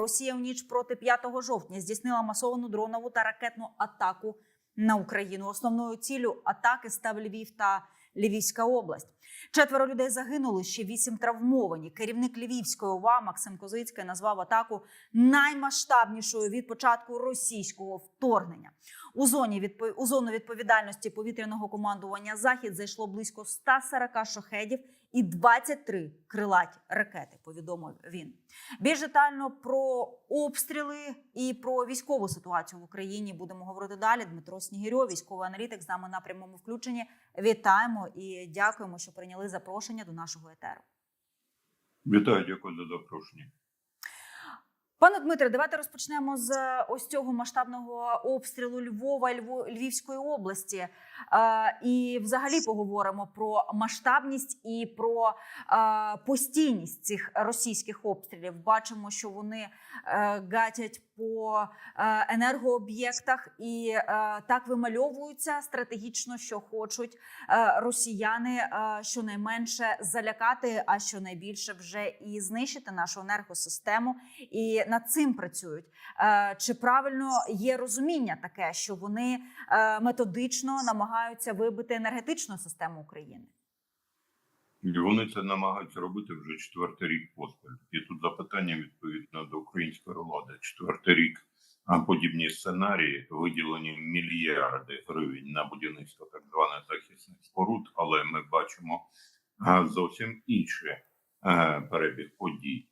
Росія в ніч проти 5 жовтня здійснила масовану дронову та ракетну атаку на Україну. Основною ціллю атаки став Львів та Львівська область. Четверо людей загинули, ще вісім травмовані. Керівник Львівської ОВА Максим Козицький назвав атаку наймасштабнішою від початку російського вторгнення. У зоні відпо- у зону відповідальності повітряного командування Захід зайшло близько 140 шахедів і 23 крилаті ракети. Повідомив він. Більш детально про обстріли і про військову ситуацію в Україні будемо говорити далі. Дмитро Снігірьо, військовий аналітик, з нами на прямому включенні. Вітаємо і дякуємо, що прийняли запрошення до нашого етеру. Вітаю, дякую за запрошення. Пане Дмитре, давайте розпочнемо з е, ось цього масштабного обстрілу Львова Львівської області. Е, і взагалі поговоримо про масштабність і про е, постійність цих російських обстрілів. Бачимо, що вони гатять по е, енергооб'єктах і е, так вимальовуються стратегічно, що хочуть е, росіяни щонайменше залякати, а щонайбільше вже і знищити нашу енергосистему і над цим працюють. Чи правильно є розуміння таке, що вони методично намагаються вибити енергетичну систему України? Вони це намагаються робити вже четвертий рік поспіль. І тут запитання відповідно до української влади. Четвертий рік подібні сценарії виділені мільярди гривень на будівництво так званих захисних споруд, але ми бачимо зовсім інший перебіг подій.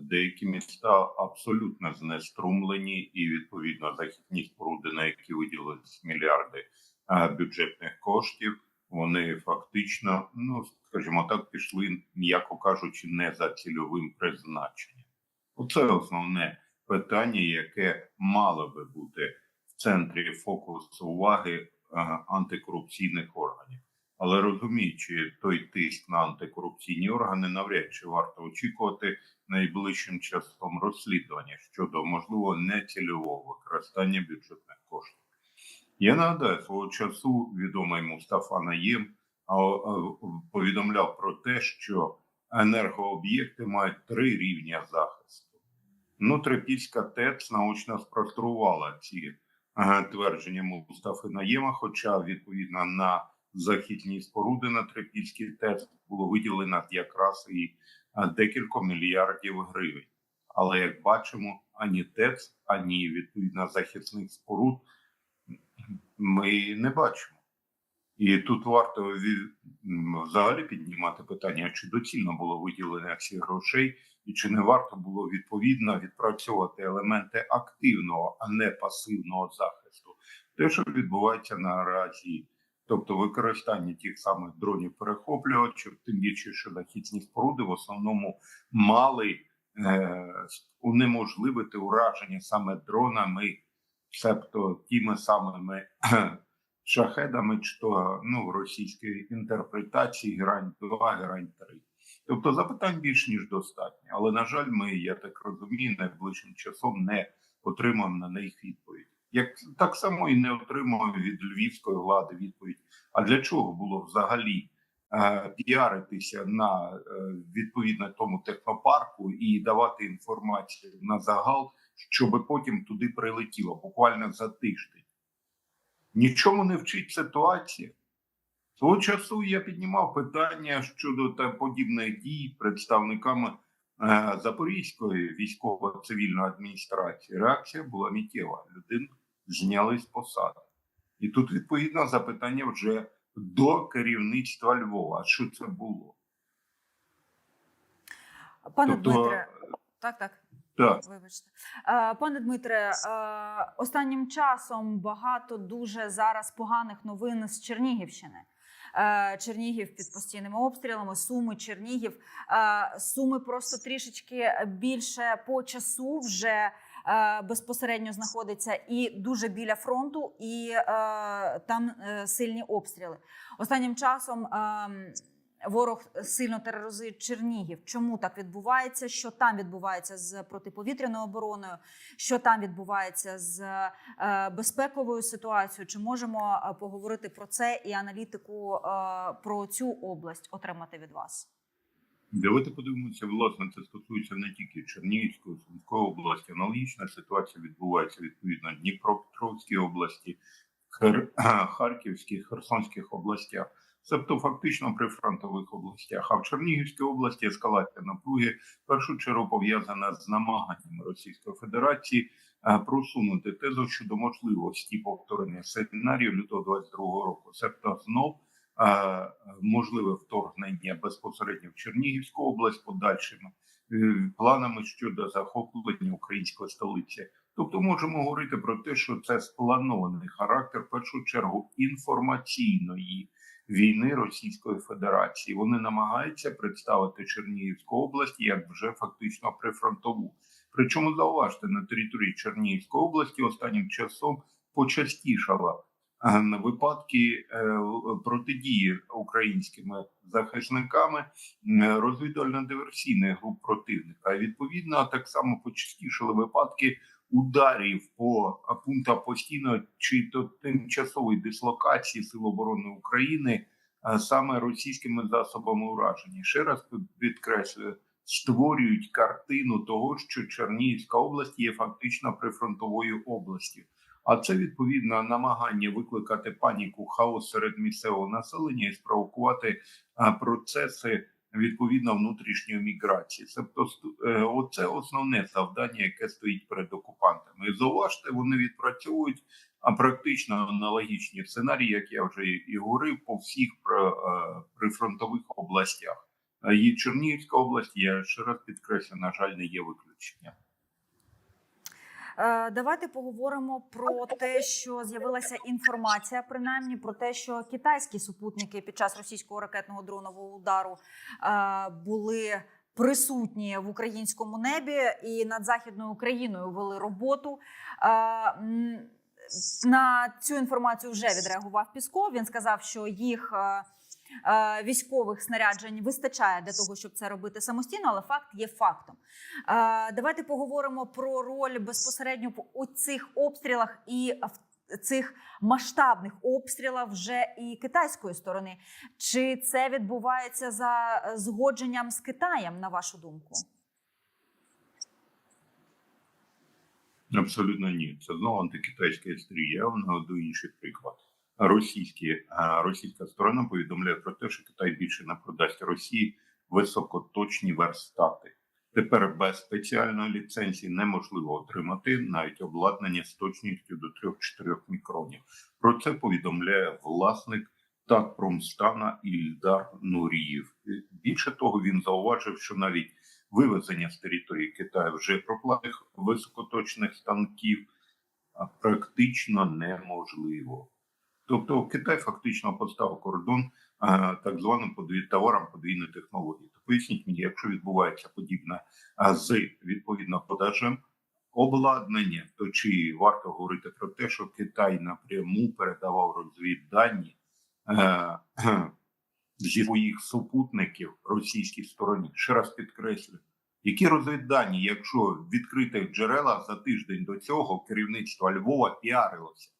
Деякі міста абсолютно знеструмлені, і відповідно захисні споруди, на які виділились мільярди бюджетних коштів, вони фактично, ну скажімо так, пішли, м'яко кажучи, не за цільовим призначенням. Оце основне питання, яке мало би бути в центрі фокусу уваги е, антикорупційних органів. Але розуміючи той тиск на антикорупційні органи, навряд чи варто очікувати найближчим часом розслідування щодо можливо нецільового використання бюджетних коштів. Я нагадаю, свого часу відомий Мустафа Наєм повідомляв про те, що енергооб'єкти мають три рівня захисту. Ну, Трипільська ТЕЦ наочно спростувала ці е, твердження Мустафи Наєма, хоча відповідно на західні споруди на Трипільській ТЕЦ було виділено якраз і е, декілька мільярдів гривень. Але як бачимо, ані ТЕЦ, ані відповідно захисних споруд ми не бачимо. І тут варто взагалі піднімати питання, чи доцільно було виділення цих грошей, і чи не варто було відповідно відпрацьовувати елементи активного, а не пасивного захисту. Те, що відбувається наразі, тобто використання тих самих дронів перехоплювачів, тим більше, що захисні споруди в основному мали е, унеможливити ураження саме дронами, себто тими самими шахедами, чи то ну, в інтерпретації грань 2, грань 3. Тобто запитань більш ніж достатньо. Але, на жаль, ми, я так розумію, найближчим часом не отримаємо на них відповідь. Як так само і не отримав від львівської влади відповідь. А для чого було взагалі е, піаритися на е, відповідно тому технопарку і давати інформацію на загал, щоб потім туди прилетіло буквально за тиждень? Нічому не вчить ситуація. Того часу я піднімав питання щодо та подібних дій представниками е, Запорізької військово-цивільної адміністрації. Реакція була миттєва. Людину зняли з посади. І тут відповідно запитання вже до керівництва Львова. А що це було? Пане Тобто- Дмитре, так, так. Так, Вибачте, Е, пане Дмитре, е, останнім часом багато дуже зараз поганих новин з Чернігівщини. Е, Чернігів під постійними обстрілами, Суми, Чернігів. Суми просто трішечки більше по часу вже безпосередньо знаходиться і дуже біля фронту, і там сильні обстріли. Останнім часом. Ворог сильно тероризує Чернігів. Чому так відбувається? Що там відбувається з протиповітряною обороною? Що там відбувається з е, безпековою ситуацією? Чи можемо е, поговорити про це і аналітику е, про цю область отримати від вас? Давайте подивимося, власне, це стосується не тільки Чернігівської, Сумської області. Аналогічна ситуація відбувається відповідно Дніпропетровській області, Хер... Харківській, Херсонських областях, тобто фактично при фронтових областях. А в Чернігівській області ескалація напруги в першу чергу пов'язана з намаганням Російської Федерації е, просунути тезу щодо можливості повторення сценарію лютого 22 року, тобто знов е, можливе вторгнення безпосередньо в Чернігівську область подальшими е, планами щодо захоплення української столиці. Тобто можемо говорити про те, що це спланований характер в першу чергу інформаційної війни Російської Федерації. Вони намагаються представити Чернігівську область як вже фактично прифронтову. Причому зауважте на території Чернігівської області останнім часом почастішало е, випадки е, протидії українськими захисниками розвідувально-диверсійних груп противника. Відповідно, так само почастішали випадки ударів по пунктах постійної чи то тимчасової дислокації Сил оборони України саме російськими засобами ураження. Ще раз підкреслюю, створюють картину того, що Чернігівська область є фактично прифронтовою областю. А це відповідно намагання викликати паніку, хаос серед місцевого населення і спровокувати процеси відповідно внутрішньої міграції. Тобто, е, оце основне завдання, яке стоїть перед окупантами. І зауважте, вони відпрацьовують а практично аналогічні сценарії, як я вже і говорив, по всіх е, прифронтових областях. Е, І Чернігівська область, я ще раз підкреслю, на жаль, не є виключенням. Е, Давайте поговоримо про те, що з'явилася інформація, принаймні про те, що китайські супутники під час російського ракетного дронового удару е, були присутні в українському небі і над західною Україною вели роботу. Е, На цю інформацію вже відреагував Пісков. Він сказав, що їх. Е, Військових снаряджень вистачає для того, щоб це робити самостійно, але факт є фактом. Е, Давайте поговоримо про роль безпосередньо у цих обстрілах і в цих масштабних обстрілах вже і китайської сторони. Чи це відбувається за згодженням з Китаєм, на вашу думку? Абсолютно ні. Це знову антикитайська історія. Я вам наведу інший приклад. Російські, російська сторона повідомляє про те, що Китай більше не продасть Росії високоточні верстати. Тепер без спеціальної ліцензії неможливо отримати навіть обладнання з точністю до 3-4 мікронів. Про це повідомляє власник Татпромстана Ільдар Нуріїв. Більше того, він зауважив, що навіть вивезення з території Китаю вже проплатних високоточних станків практично неможливо. Тобто Китай фактично поставив кордон так званим подві- товарам подвійної технології. То поясніть мені, якщо відбувається подібне з відповідно продажем обладнання, то чи варто говорити про те, що Китай напряму передавав розвіддані е, зі своїх супутників російській стороні? Ще раз підкреслю. Які розвіддані, якщо в відкритих джерелах за тиждень до цього керівництво Львова піарилося?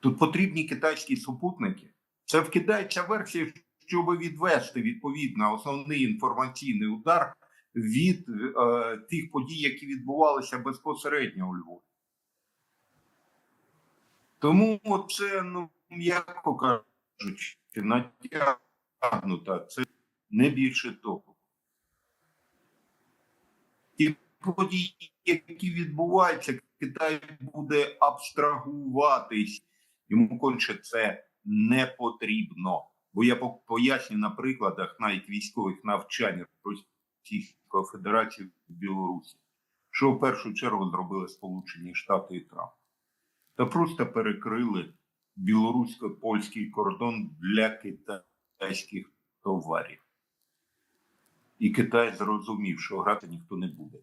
Тут потрібні китайські супутники. Це вкидається версія, щоб відвести відповідно основний інформаційний удар від е, тих подій, які відбувалися безпосередньо у Львові. Тому це, ну, м'яко кажучи, натягнута, це не більше того. Ті події, які відбуваються, Китай буде абстрагуватись. Йому конче це не потрібно. Бо я по- поясню на прикладах навіть військових навчань Російської Федерації в Білорусі, що в першу чергу зробили Сполучені Штати і Трамп. Та просто перекрили білорусько-польський кордон для китайських товарів. І Китай зрозумів, що грати ніхто не буде.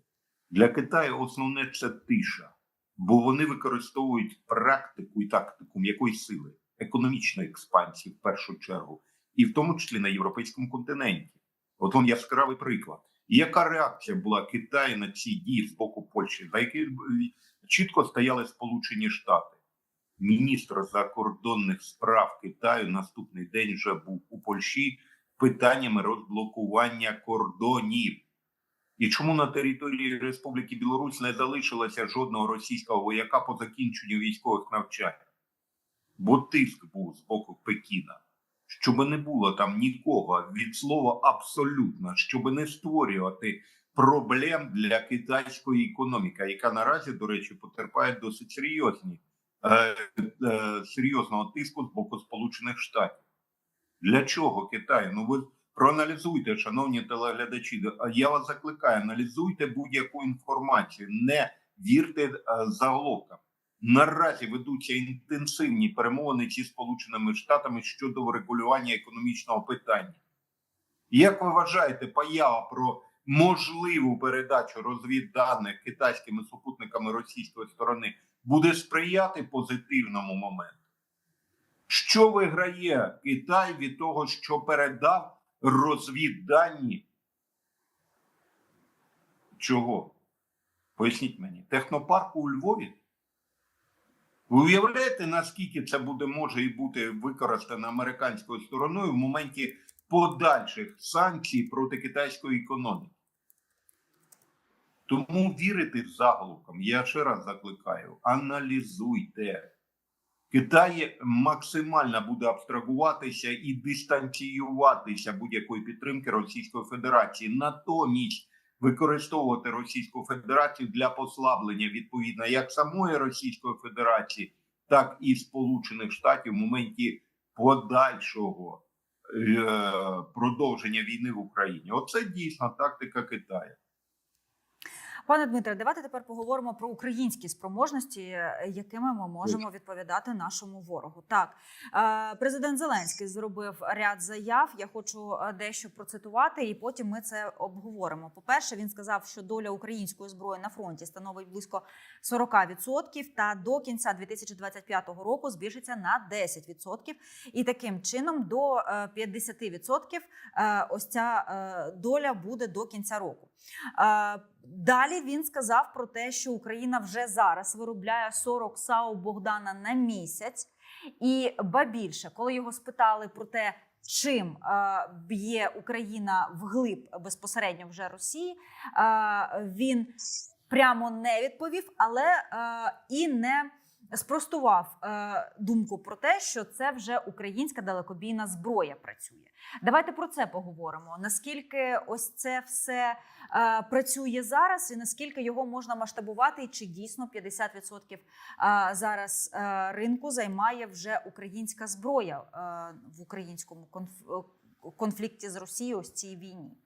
Для Китаю основне це тиша, бо вони використовують практику і тактику м'якої сили, економічної експансії в першу чергу, і в тому числі на європейському континенті. От вам яскравий приклад. І яка реакція була Китаю на ці дії з боку Польщі, за які чітко стояли Сполучені Штати? Міністр закордонних справ Китаю наступний день вже був у Польщі питаннями розблокування кордонів. І чому на території Республіки Білорусь не залишилося жодного російського вояка по закінченню військових навчань? Бо тиск був з боку Пекіна, щоб не було там нікого від слова абсолютно, щоб не створювати проблем для китайської економіки, яка наразі, до речі, потерпає досить серйозні, е, е, серйозного тиску з боку Сполучених Штатів. Для чого Китай? Ну ви проаналізуйте, шановні телеглядачі. Я вас закликаю, аналізуйте будь-яку інформацію, не вірте е, заголовкам. Наразі ведуться інтенсивні перемовини зі Сполученими Штатами щодо врегулювання економічного питання. Як ви вважаєте, поява про можливу передачу розвідданих китайськими супутниками російської сторони буде сприяти позитивному моменту? Що виграє Китай від того, що передав розвіддані? Чого? Поясніть мені, технопарку у Львові? Ви уявляєте, наскільки це буде може і бути використано американською стороною в моменті подальших санкцій проти китайської економіки? Тому вірити заголовкам, я ще раз закликаю, аналізуйте. Китай максимально буде абстрагуватися і дистанціюватися будь-якої підтримки Російської Федерації, натомість використовувати Російську Федерацію для послаблення відповідно як самої Російської Федерації, так і Сполучених Штатів в моменті подальшого е, продовження війни в Україні. Оце дійсно тактика Китаю. Пане Дмитре, давайте тепер поговоримо про українські спроможності, е, якими ми можемо відповідати нашому ворогу. Так, е, президент Зеленський зробив ряд заяв. Я хочу е, дещо процитувати, і потім ми це обговоримо. По перше, він сказав, що доля української зброї на фронті становить близько 40%, та до кінця 2025 року збільшиться на 10%. І таким чином до е, 50% е, ось ця доля буде до кінця року. Далі він сказав про те, що Україна вже зараз виробляє 40 САУ Богдана на місяць, і ба більше, коли його спитали про те, чим е, б'є Україна вглиб безпосередньо вже Росії, е, він прямо не відповів, але е, і не спростував е, думку про те, що це вже українська далекобійна зброя працює. Давайте про це поговоримо. Наскільки ось це все е, працює зараз, і наскільки його можна масштабувати, і чи дійсно 50% е, зараз ринку займає вже українська зброя в українському конф- конфлікті з Росією, ось цій війні?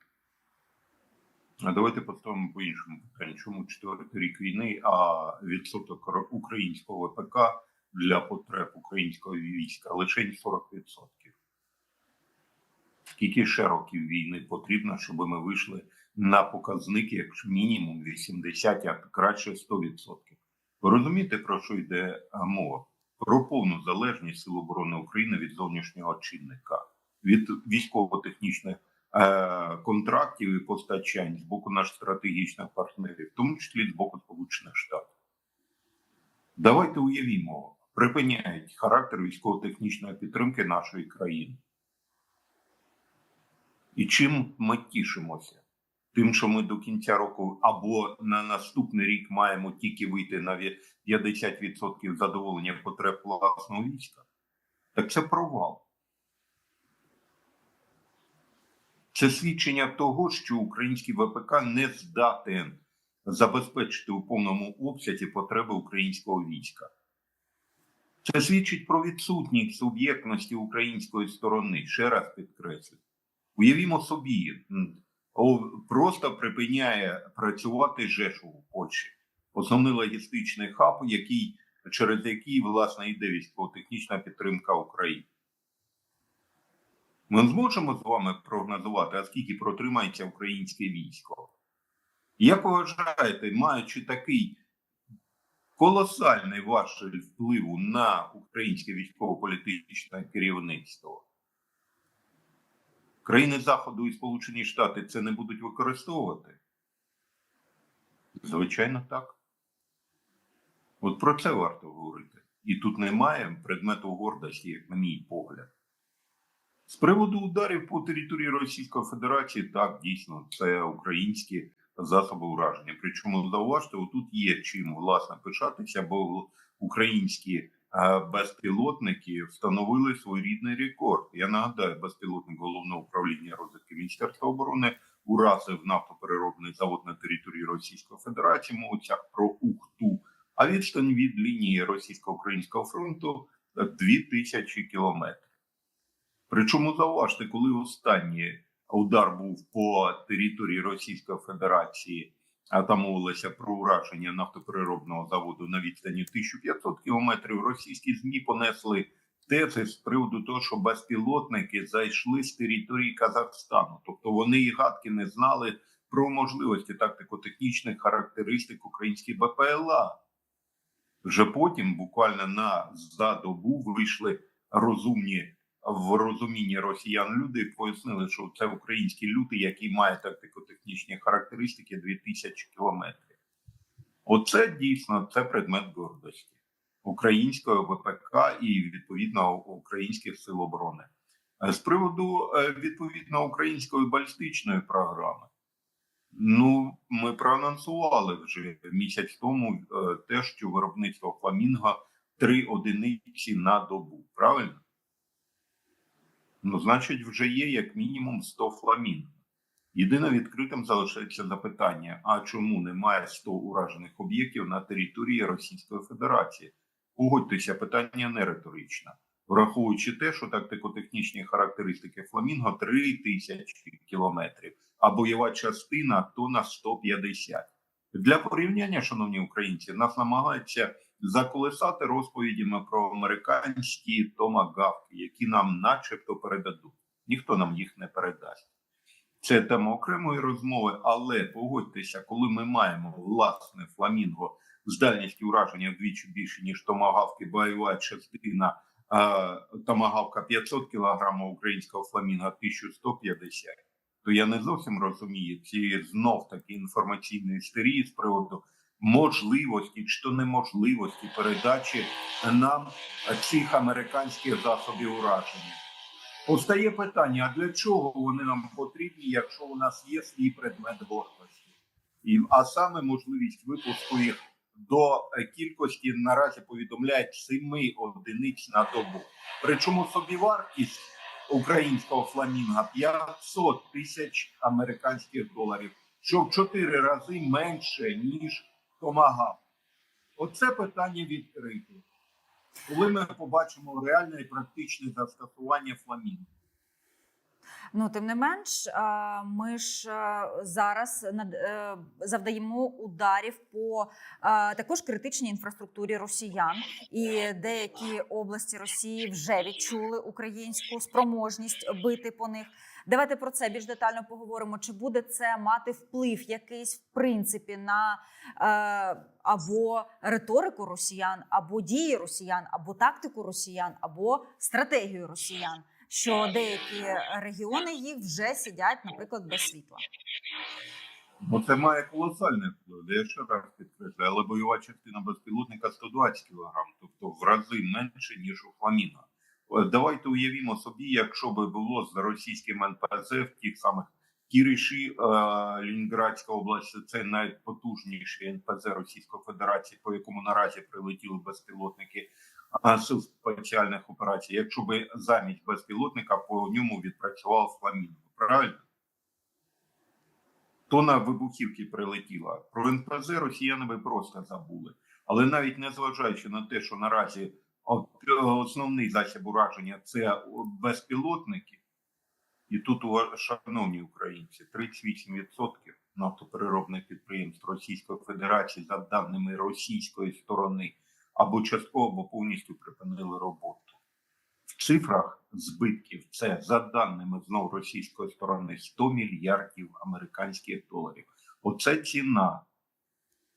А давайте поставимо по іншому питанню. Чому четвертий рік війни, а відсоток українського ВПК для потреб українського війська лише 40%? Скільки ще років війни потрібно, щоб ми вийшли на показники, як мінімум 80, а краще 100%? Ви розумієте, про що йде е, мова? Про повну залежність Сил оборони України від зовнішнього чинника, від військово-технічних контрактів і постачань з боку наших стратегічних партнерів, в тому числі з боку Сполучених Штатів. Давайте уявімо, припиняють характер військово-технічної підтримки нашої країни. І чим ми тішимося? Тим, що ми до кінця року або на наступний рік маємо тільки вийти на 50% задоволення потреб власного війська, так це провал. Це свідчення того, що український ВПК не здатен забезпечити у повному обсязі потреби українського війська. Це свідчить про відсутність суб'єктності української сторони. Ще раз підкреслю. Уявімо собі, просто припиняє працювати Жешов у Польщі, основний логістичний хаб, який, через який власне йде військово-технічна підтримка України. Ми зможемо з вами прогнозувати, а скільки протримається українське військо? Як ви вважаєте, маючи такий колосальний важель впливу на українське військово-політичне керівництво, країни Заходу і Сполучені Штати це не будуть використовувати? Звичайно, так. От про це варто говорити. І тут немає предмету гордості, як на мій погляд. З приводу ударів по території Російської Федерації, так дійсно це українські засоби ураження. Причому зауважте, отут є чим власне пишатися, бо українські е, безпілотники встановили своєрідний рекорд. Я нагадаю, безпілотник головного управління розвідки Міністерства оборони уразив нафтопереробний завод на території Російської Федерації. Мовиться про Ухту. А відстань від лінії російсько-українського фронту е, 2000 кілометрів. Причому зауважте, коли останній удар був по території Російської Федерації, а там мовилося про ураження нафтопереробного заводу на відстані 1500 кілометрів, російські змі понесли тези з приводу того, що безпілотники зайшли з території Казахстану, тобто вони і гадки не знали про можливості тактико-технічних характеристик українських БПЛА. Вже потім, буквально на за добу, вийшли розумні в розумінні росіян люди пояснили, що це українські люди, які мають тактико-технічні характеристики 2000 кілометрів. Оце дійсно це предмет гордості українського ВПК і відповідно українських сил оборони. З приводу е, відповідно української балістичної програми. Ну, ми проанонсували вже місяць тому е, те, що виробництво фламінго три одиниці на добу. Правильно? Ну, значить, вже є як мінімум 100 фламінго. Єдине відкритим залишається запитання: а чому немає 100 уражених об'єктів на території Російської Федерації? Погодьтеся, питання не риторичне. Враховуючи те, що тактико-технічні характеристики фламінго 3000 кілометрів, а бойова частина то на 150. Для порівняння, шановні українці, нас намагаються заколесати розповідями про американські томагавки, які нам, начебто, передадуть. Ніхто нам їх не передасть. Це тема окремої розмови, але погодьтеся, коли ми маємо власне фламінго з дальністю ураження вдвічі більше, ніж томагавки, бойова частина томагавка 500 кг, українського фламінга 1150, то я не зовсім розумію ці знов таки інформаційної істерії з приводу можливості чи то неможливості передачі нам цих американських засобів ураження. Постає питання: а для чого вони нам потрібні, якщо у нас є свій предмет гордості? І, а саме можливість випуску їх до кількості наразі повідомляють 7 одиниць на добу. Причому собівартість українського фламінга 500 тисяч американських доларів, що в 4 рази менше ніж Томагав. Оце питання відкрите. Коли ми побачимо реальне і практичне застосування фламінго. Ну, тим не менш, ми ж зараз над- е, завдаємо ударів по також критичній інфраструктурі росіян, і деякі області Росії вже відчули українську спроможність бити по них. Давайте про це більш детально поговоримо. Чи буде це мати вплив якийсь в принципі на е, або риторику росіян, або дії росіян, або тактику росіян, або стратегію росіян? Що деякі регіони їх вже сидять, наприклад, без світла. Ну, це має колосальний вплив. Я ще раз підкреслюю, але бойова частина безпілотника 120 кг, тобто в рази менше, ніж у Фламіна. Давайте уявімо собі, якщо би було з російським НПЗ в тих самих Кіриші, е, Лінінградська область, це найпотужніший НПЗ Російської Федерації, по якому наразі прилетіли безпілотники сил спеціальних операцій. Якщо би замість безпілотника по ньому відпрацював Фламінго, правильно? Тона вибухівки прилетіла. Про НПЗ росіяни би просто забули. Але навіть незважаючи на те, що наразі основний засіб ураження це безпілотники, і тут, шановні українці, 38% нафтопереробних підприємств Російської Федерації, за даними російської сторони, або частково, або повністю припинили роботу. В цифрах збитків це за даними знову російської сторони 100 мільярдів американських доларів. Оце ціна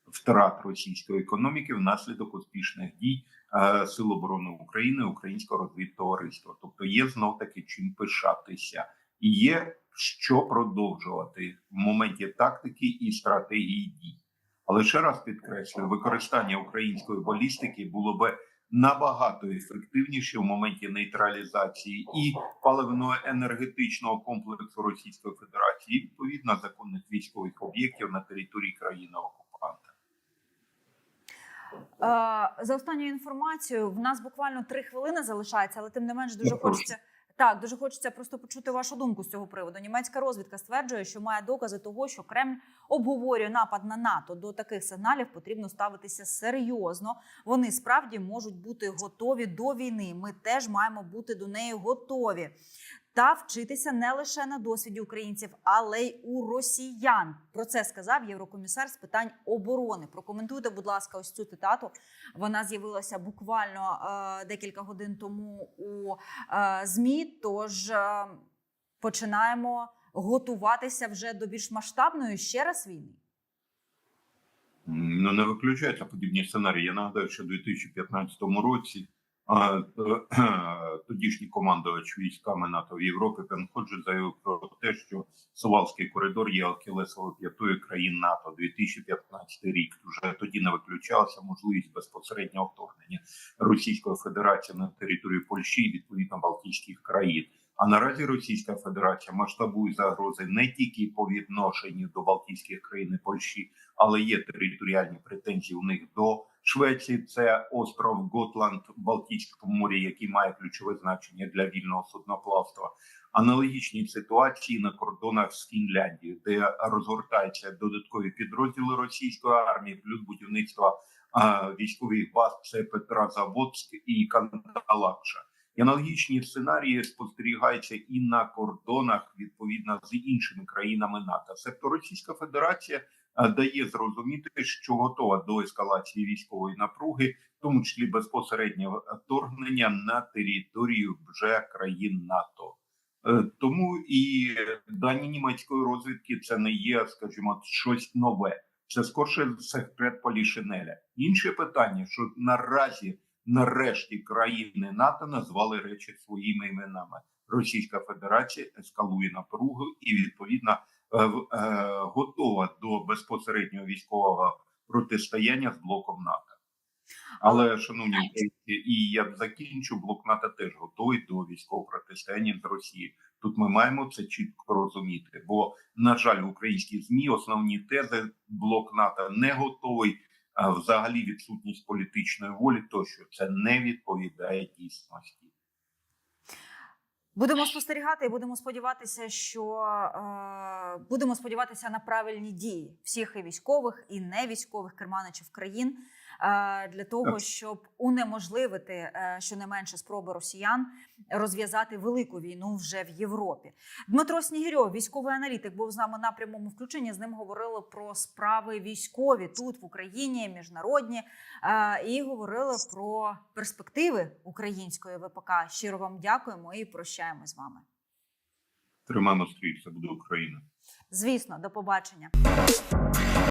втрат російської економіки внаслідок успішних дій е, Сил оборони України, Українського розвідтовариства. Тобто є знов таки чим пишатися, і є що продовжувати в моменті тактики і стратегії дій. Але ще раз підкреслюю, використання української балістики було би набагато ефективніші в моменті нейтралізації і паливно-енергетичного комплексу Російської Федерації, відповідно законних військових об'єктів на території країни окупанта. Е, За останньою інформацією, в нас буквально три хвилини залишається, але тим не менш дуже прошу. хочеться. Так, дуже хочеться просто почути вашу думку з цього приводу. Німецька розвідка стверджує, що має докази того, що Кремль обговорює напад на НАТО. До таких сигналів потрібно ставитися серйозно. Вони справді можуть бути готові до війни. Ми теж маємо бути до неї готові. Та вчитися не лише на досвіді українців, але й у росіян. Про це сказав єврокомісар з питань оборони. Прокоментуйте, будь ласка, ось цю цитату. Вона з'явилася буквально е, декілька годин тому у е, змі. Тож е, починаємо готуватися вже до більш масштабної ще раз війни. Ну, не виключаються подібні сценарії. Я нагадаю, що у 2015 році тодішній командувач військами НАТО в Європі Пен Ходжес заявив про те, що Сувалський коридор є алкілесовою п'ятою країн НАТО 2015 рік. Вже тоді не виключалася можливість безпосереднього вторгнення Російської Федерації на територію Польщі і відповідно Балтійських країн. А наразі Російська Федерація масштабує загрози не тільки по відношенню до Балтійських країн і Польщі, але є територіальні претензії у них до Швеції. Це остров Готланд в Балтійському морі, який має ключове значення для вільного судноплавства. Аналогічні ситуації на кордонах з Фінляндією, де розгортаються додаткові підрозділи російської армії, плюс будівництво а, військових баз це Петрозаводськ і Кандалакша. І аналогічні сценарії спостерігаються і на кордонах відповідно з іншими країнами НАТО. Себто Російська Федерація дає зрозуміти, що готова до ескалації військової напруги, в тому числі безпосереднього вторгнення на територію вже країн НАТО. Е, Тому і дані німецької розвідки це не є, скажімо, щось нове. Це скорше секрет Полішинеля. Інше питання, що наразі нарешті країни НАТО назвали речі своїми іменами. Російська Федерація ескалує напругу і відповідно е, е, готова до безпосереднього військового протистояння з блоком НАТО. Але, шановні і я закінчу, блок НАТО теж готовий до військового протистояння з Росією. Тут ми маємо це чітко розуміти. Бо, на жаль, в українській змі основні тези блок НАТО не готовий. А взагалі відсутність політичної волі, тощо це не відповідає дійсності. Будемо спостерігати і будемо сподіватися, що е, будемо сподіватися на правильні дії всіх і військових, і не військових керманичів країн для того, щоб унеможливити е, щонайменше спроби росіян розв'язати велику війну вже в Європі. Дмитро Снігирьов, військовий аналітик, був з нами на прямому включенні. З ним говорили про справи військові тут в Україні, міжнародні, е, і говорили про перспективи української ВПК. Щиро вам дякуємо і прощаємось з вами. Тримаємо стрій, це буде Україна. Звісно, до побачення.